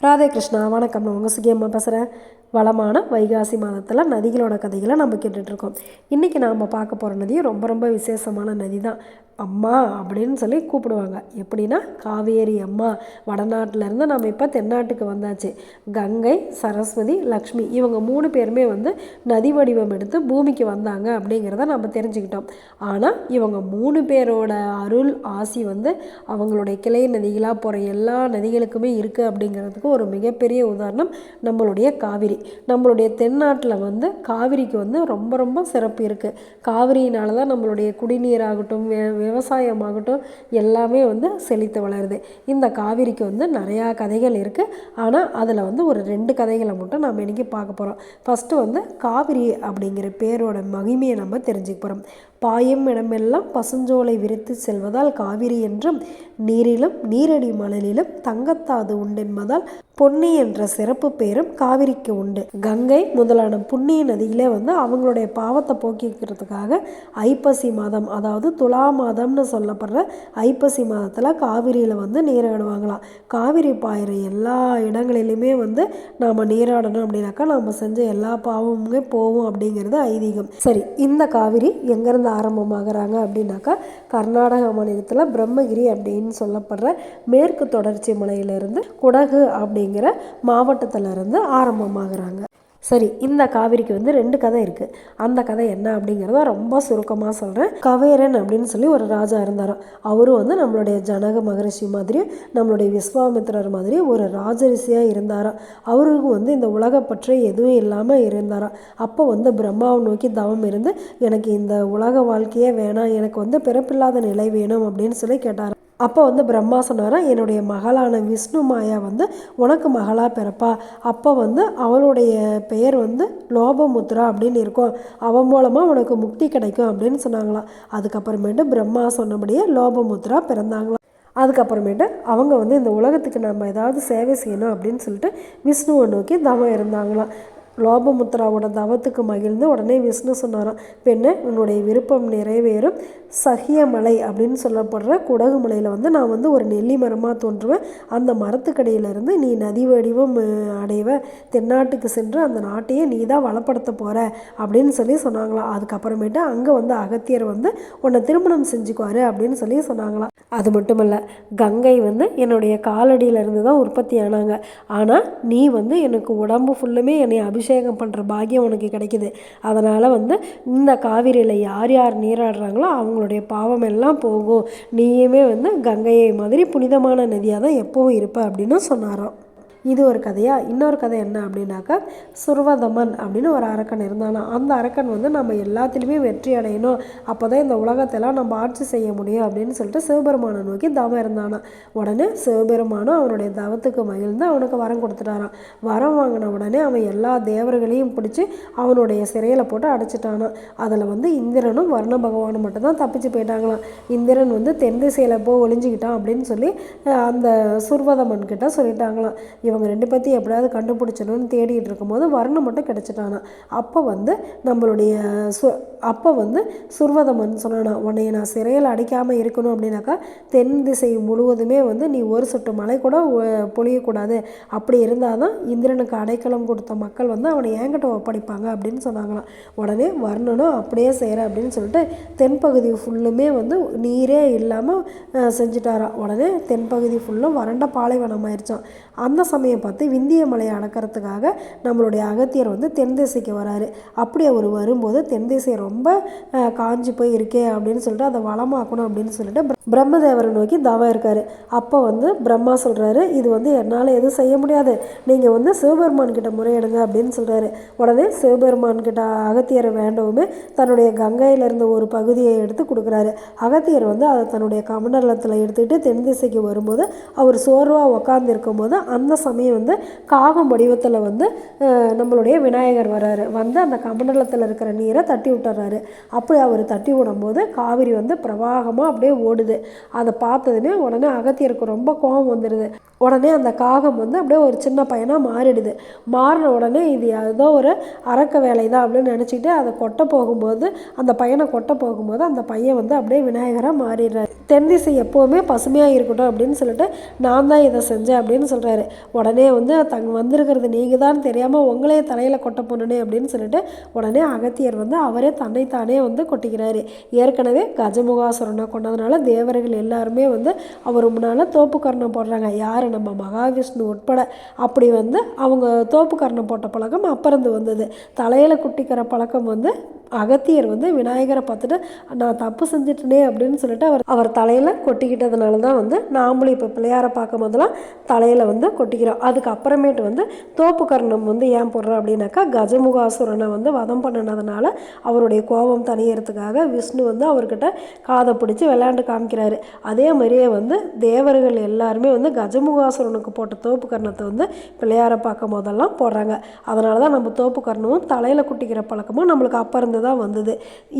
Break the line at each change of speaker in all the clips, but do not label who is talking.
ராதே கிருஷ்ணா வணக்கம். நான் உங்கள் சுகியம்மா பேசுகிறேன் வளமான வைகாசி மாதத்தில் நதிகளோட கதைகளை நம்ம கேட்டுட்ருக்கோம் இன்றைக்கி நாம் பார்க்க போகிற நதியும் ரொம்ப ரொம்ப விசேஷமான நதி தான் அம்மா அப்படின்னு சொல்லி கூப்பிடுவாங்க. எப்படின்னா காவேரி அம்மா வடநாட்டிலேருந்து நம்ம இப்போ தென்னாட்டுக்கு வந்தாச்சு. கங்கை சரஸ்வதி லக்ஷ்மி இவங்க மூணு பேருமே வந்து நதி வடிவம் எடுத்து பூமிக்கு வந்தாங்க அப்படிங்கிறத நம்ம தெரிஞ்சுக்கிட்டோம். ஆனால் இவங்க மூணு பேரோட அருள் ஆசி வந்து அவங்களுடைய கிளை நதிகளாக போகிற எல்லா நதிகளுக்குமே இருக்குது அப்படிங்கிறதுக்கு ஒரு மிகப்பெரிய உதாரணம் நம்மளுடைய காவிரி. நம்மளுடைய தென்னாட்டில் வந்து காவிரிக்கு வந்து ரொம்ப ரொம்ப சிறப்பு இருக்குது காவிரியினால தான் நம்மளுடைய குடிநீராகட்டும் வே விவசாயமாகட்டும் எல்லாமே வந்து செழித்து வளருது. இந்த காவிரிக்கு வந்து நிறையா கதைகள் இருக்குது ஆனால் அதில் வந்து ஒரு ரெண்டு கதைகளை மட்டும் நம்ம இன்றைக்கி பார்க்க போகிறோம் ஃபஸ்ட்டு வந்து காவிரி அப்படிங்கிற பேரோட மகிமையை நம்ம தெரிஞ்சுக்க போகிறோம் பாயும் இடமெல்லாம் பசுஞ்சோலை விரித்து செல்வதால் காவிரி என்றும் நீரிலும் நீரடி மணலிலும் தங்கத்தாது உண்டென்பதால் பொன்னி என்ற சிறப்பு பேரும் காவிரிக்கு உண்டு. கங்கை முதலான புண்ணிய நதியிலே வந்து அவங்களுடைய பாவத்தை போக்கிக்கிறதுக்காக ஐப்பசி மாதம் அதாவது துலா மாதம்னு சொல்லப்படுற ஐப்பசி மாதத்தில் காவிரியில் வந்து நீராடுவாங்களாம் காவிரி பாயிற எல்லா இடங்களிலுமே வந்து நாம் நீராடணும் அப்படின்னாக்கா நம்ம செஞ்ச எல்லா பாவமுமே போவோம் அப்படிங்கிறது ஐதீகம். சரி இந்த காவிரி எங்கேருந்து ஆரம்பமாகறாங்க அப்படின்னாக்கா கர்நாடக மாநிலத்தில் பிரம்மகிரி அப்படின்னு சொல்லப்படுற மேற்கு தொடர்ச்சி மலையிலிருந்து குடகு அப்படிங்கிற மாவட்டத்திலிருந்து ஆரம்பமாகறாங்க. சரி இந்த காவிரிக்கு வந்து ரெண்டு கதை இருக்குது அந்த கதை என்ன அப்படிங்கிறத ரொம்ப சுருக்கமாக சொல்கிறேன் கவேரன் அப்படின்னு சொல்லி ஒரு ராஜா இருந்தாராம் அவரும் வந்து நம்மளுடைய ஜனக மகரிஷி மாதிரி நம்மளுடைய விஸ்வாமித்திரர் மாதிரி ஒரு ராஜரிஷியாக இருந்தாராம் அவருக்கும் வந்து இந்த உலகப்பற்று எதுவும் இல்லாமல் இருந்தாராம் அப்போ வந்து பிரம்மாவை நோக்கி தவம் இருந்து எனக்கு இந்த உலக வாழ்க்கையே வேணாம் எனக்கு வந்து பிறப்பில்லாத நிலை வேணும் அப்படின்னு சொல்லி கேட்டார்? அப்போ வந்து பிரம்மா சொன்னாரா என்னுடைய மகளான விஷ்ணு மாயா வந்து உனக்கு மகளாக பிறப்பா. அப்போ வந்து அவளுடைய பெயர் வந்து லோபமுத்ரா அப்படின்னு இருக்கும். அவன் மூலமாக உனக்கு முக்தி கிடைக்கும் அப்படின்னு சொன்னாங்களாம். அதுக்கப்புறமேட்டு பிரம்மா சொன்னபடியே லோபமுத்ரா பிறந்தாங்களாம். அதுக்கப்புறமேட்டு அவங்க வந்து இந்த உலகத்துக்கு நம்ம ஏதாவது சேவை செய்யணும் அப்படின்னு சொல்லிட்டு விஷ்ணுவை நோக்கி தவம் இருந்தாங்களாம். லோபமுத்ராவோட தவத்துக்கு மகிழ்ந்து உடனே விஷ்ணு சொன்னாராம் பெண்ணு உன்னுடைய விருப்பம் நிறைவேறும். சகியமலை அப்படின்னு சொல்லப்படுற குடகு மலையில் வந்து நான் வந்து ஒரு நெல்லி மரமாக தோன்றுவேன். அந்த மரத்துக்கடியிலிருந்து நீ நதி வடிவம் அடைவ. தென்னாட்டுக்கு சென்று அந்த நாட்டையே நீ தான் வளப்படுத்த போகிற அப்படின்னு சொல்லி சொன்னாங்களாம். அதுக்கப்புறமேட்டு அங்கே வந்து அகத்தியர் வந்து உன்னை திருமணம் செஞ்சுக்குவாரு அப்படின்னு சொல்லி சொன்னாங்களாம். அது மட்டும் இல்லை கங்கை வந்து என்னுடைய காலடியிலேருந்து தான் உற்பத்தி ஆனாங்க. ஆனால் நீ வந்து எனக்கு உடம்பு ஃபுல்லுமே என்னை அபிஷேகம் பண்ணுற பாக்கியம் உனக்கு கிடைக்குது. அதனால் வந்து இந்த காவிரியில் யார் யார் நீராடுறாங்களோ அவங்களுடைய பாவம் எல்லாம் போகும். நீயுமே வந்து கங்கையை மாதிரி புனிதமான நதியாக தான் எப்பவும் இருப்ப அப்படின்னு சொன்னாராம். இது ஒரு கதையாக இன்னொரு கதை என்ன அப்படின்னாக்கா சுர்வதமன் அப்படின்னு ஒரு அரக்கன் இருந்தானா? அந்த அரக்கன் வந்து நம்ம எல்லாத்துலேயுமே வெற்றி அடையணும். அப்போ தான் இந்த உலகத்தெல்லாம் நம்ம ஆட்சி செய்ய முடியும் அப்படின்னு சொல்லிட்டு சிவபெருமானை நோக்கி தவம் இருந்தானா. உடனே சிவபெருமானும் அவனுடைய தவத்துக்கு மகிழ்ந்து அவனுக்கு வரம் கொடுத்துட்டாரான் வரம் வாங்கின உடனே அவன் எல்லா தேவர்களையும் பிடிச்சி அவனுடைய சிறையில் போட்டு அடைச்சிட்டானான் அதில் வந்து இந்திரனும் வர்ண பகவானும் மட்டும்தான் தப்பிச்சு போயிட்டாங்களாம். இந்திரன் வந்து தென் திசையில் போ ஒளிஞ்சுக்கிட்டான் அப்படின்னு சொல்லி அந்த சுர்வதமன் கிட்ட சொல்லிட்டாங்களாம். அவங்க ரெண்டு பேர்த்தையும் எப்படியாவது கண்டுபிடிச்சணும்னு தேடிட்டு இருக்கும்போது வர்ணம் மட்டும் கிடச்சிட்டானா. அப்போ வந்து நம்மளுடைய சு அப்போ வந்து சுர்வதமன் சொன்னானா உன்னைய நான் சிறையில் அடைக்காமல் இருக்கணும் அப்படின்னாக்கா தென் திசை முழுவதுமே வந்து நீ ஒரு சொட்டு மழை கூட ஒ- பொழியக்கூடாது. அப்படி இருந்தால் தான் இந்திரனுக்கு அடைக்கலம் கொடுத்த மக்கள் வந்து அவனை என்கிட்ட ஒப்படைப்பாங்க அப்படின்னு சொன்னாங்களாம். உடனே வர்ணனும் அப்படியே செய்கிற அப்படின்னு சொல்லிட்டு தென்பகுதி ஃபுல்லுமே வந்து நீரே இல்லாமல் செஞ்சுட்டாராம். உடனே தென்பகுதி ஃபுல்லும் வறண்ட பாலைவனம் ஆயிடுச்சான் அந்த சமயம் பார்த்து விந்திய மலையை அடக்கிறதுக்காக நம்மளுடைய அகத்தியர் வந்து தென் திசைக்கு வராரு. அப்படி அவர் வரும்போது தென் திசை ரொம்ப காஞ்சி காஞ்சு போய் இருக்கே அப்படின்னு சொல்லிட்டு அதை வளமாக்கணும் அப்படின்னு சொல்லிட்டு பிரம்மதேவரை நோக்கி தவம் இருக்காரு. அப்போ வந்து பிரம்மா சொல்கிறாரு இது வந்து என்னால் எதுவும் செய்ய முடியாது. நீங்கள் வந்து சிவபெருமான் கிட்ட முறையிடுங்க அப்படின்னு சொல்கிறாரு உடனே சிவபெருமான் கிட்ட அகத்தியரை வேண்டவுமே தன்னுடைய கங்கையிலிருந்து ஒரு பகுதியை எடுத்து கொடுக்குறாரு. அகத்தியர் வந்து அதை தன்னுடைய கமண்டலத்தில் எடுத்துக்கிட்டு தென் திசைக்கு வரும்போது அவர் சோர்வாக உட்கார்ந்து இருக்கும்போது அந்த சமயம் வந்து காகம் வடிவத்தில் வந்து நம்மளுடைய விநாயகர் வராரு வந்து அந்த கமண்டலத்தில் இருக்கிற நீரை தட்டி விட்டுறாரு. அப்படி அவர் தட்டி விடும்போது காவிரி வந்து பிரவாகமாக அப்படியே ஓடுது. அதை பார்த்ததுமே உடனே அகத்தியருக்கு ரொம்ப கோபம் வந்துடுது உடனே அந்த காகம் வந்து அப்படியே ஒரு சின்ன பையனாக மாறிடுது. மாறின உடனே இது ஏதோ ஒரு அரக்க வேலை தான் அப்படின்னு நினச்சிக்கிட்டு அதை கொட்ட போகும்போது அந்த பையனை கொட்ட போகும்போது அந்த பையன் வந்து அப்படியே விநாயகராக மாறிடுறாரு. தென்திசை எப்போவுமே பசுமையாக இருக்கட்டும் அப்படின்னு சொல்லிட்டு நான் தான் இதை செஞ்சேன் அப்படின்னு சொல்கிறாரு உடனே வந்து தங் வந்திருக்கிறது நீங்கள் தான் தெரியாமல் உங்களே தலையில் கொட்ட போனனே அப்படின்னு சொல்லிட்டு உடனே அகத்தியர் வந்து அவரே தன்னைத்தானே வந்து கொட்டிக்கிறாரு. ஏற்கனவே கஜமுகாசுரனை கொண்டதுனால தலைவர்கள் எல்லாருமே வந்து அவர் முன்னால் தோப்பு போடுறாங்க. யார்? நம்ம மகாவிஷ்ணு உட்பட. அப்படி வந்து அவங்க தோப்புக்கரணம் போட்ட பழக்கம் அப்பறந்து வந்தது. தலையில் குட்டிக்கிற பழக்கம் வந்து அகத்தியர் வந்து விநாயகரை பார்த்துட்டு நான் தப்பு செஞ்சுட்டேனே அப்படின்னு சொல்லிட்டு அவர் அவர் தலையில் கொட்டிக்கிட்டதுனால தான் வந்து நாமளும் இப்போ பிள்ளையாரை பார்க்கும் போதெல்லாம் தலையில் வந்து கொட்டிக்கிறோம். அதுக்கப்புறமேட்டு வந்து தோப்பு கர்ணம் வந்து ஏன் போடுறோம் அப்படின்னாக்கா கஜமுகாசுரனை வந்து வதம் பண்ணினதுனால அவருடைய கோபம் தணியறதுக்காக விஷ்ணு வந்து அவர்கிட்ட காதை பிடிச்சி விளையாண்டு காமிக்கிறாரு. அதே மாதிரியே வந்து தேவர்கள் எல்லாருமே வந்து கஜமுகாசுரனுக்கு போட்ட தோப்பு கர்ணத்தை வந்து பிள்ளையாரை பார்க்கும் போதெல்லாம் போடுறாங்க. அதனால தான் நம்ம தோப்பு கர்ணமும் தலையில் குட்டிக்கிற பழக்கமும் நம்மளுக்கு அப்போ இருந்து தான் வந்தது.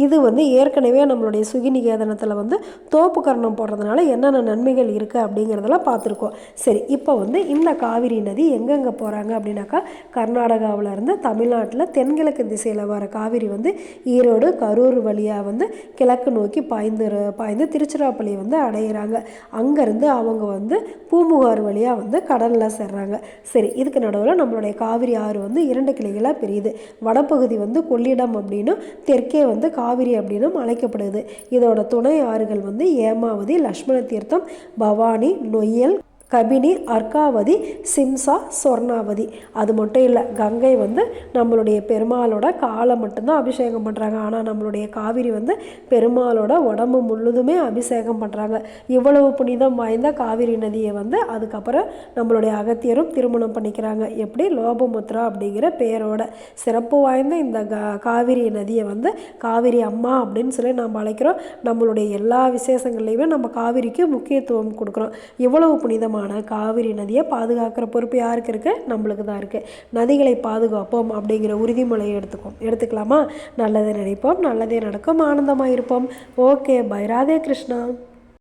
இது வந்து ஏற்கனவே நம்மளுடைய சுகிநிகேதனத்தில் வந்து தோப்பு கர்ணம் போடுறதுனால என்னென்ன நன்மைகள் இருக்குது அப்படிங்கிறதெல்லாம் பார்த்துருக்கோம். சரி இப்போ வந்து இந்த காவிரி நதி எங்கெங்கே போகிறாங்க அப்படின்னாக்கா கர்நாடகாவில் இருந்து தமிழ்நாட்டில் தென்கிழக்கு திசையில் வர காவிரி வந்து ஈரோடு கரூர் வழியாக வந்து கிழக்கு நோக்கி பாய்ந்து பாய்ந்து திருச்சிராப்பள்ளி வந்து அடையிறாங்க. அங்கேருந்து அவங்க வந்து பூம்புகார் வழியாக வந்து கடலில் சேர்றாங்க. சரி இதுக்கு நடுவில் நம்மளுடைய காவிரி ஆறு வந்து இரண்டு கிளைகளாக பிரியுது. வடப்பகுதி வந்து கொள்ளிடம் அப்படின்னும் தெற்கே வந்து காவிரி அப்படின்னும் அழைக்கப்படுது. இதோட துணை ஆறுகள் வந்து ஏமாவதி லக்ஷ்மண தீர்த்தம் பவானி நொய்யல் கபினி அர்க்காவதி சிம்சா சொர்ணாவதி. அது மட்டும் இல்லை கங்கை வந்து நம்மளுடைய பெருமாளோட காலை மட்டும்தான் அபிஷேகம் பண்ணுறாங்க ஆனால் நம்மளுடைய காவிரி வந்து பெருமாளோட உடம்பு முழுதுமே அபிஷேகம் பண்ணுறாங்க இவ்வளவு புனிதம் வாய்ந்த காவிரி நதியை வந்து அதுக்கப்புறம் நம்மளுடைய அகத்தியரும் திருமணம் பண்ணிக்கிறாங்க. எப்படி? லோபமுத்ரா அப்படிங்கிற பேரோட சிறப்பு வாய்ந்த இந்த க காவிரி நதியை வந்து காவிரி அம்மா அப்படின்னு சொல்லி நம்ம அழைக்கிறோம். நம்மளுடைய எல்லா விசேஷங்கள்லையுமே நம்ம காவிரிக்கு முக்கியத்துவம் கொடுக்குறோம். இவ்வளவு புனிதமாக முக்கியமான காவிரி நதியை பாதுகாக்கிற பொறுப்பு யாருக்கு இருக்குது நம்மளுக்கு தான் இருக்குது நதிகளை பாதுகாப்போம் அப்படிங்கிற உறுதிமொழியை எடுத்துக்கோம் எடுத்துக்கலாமா? நல்லதை நினைப்போம் நல்லதே நடக்கும் ஆனந்தமாக இருப்போம். Okay bye. ராதே கிருஷ்ணா.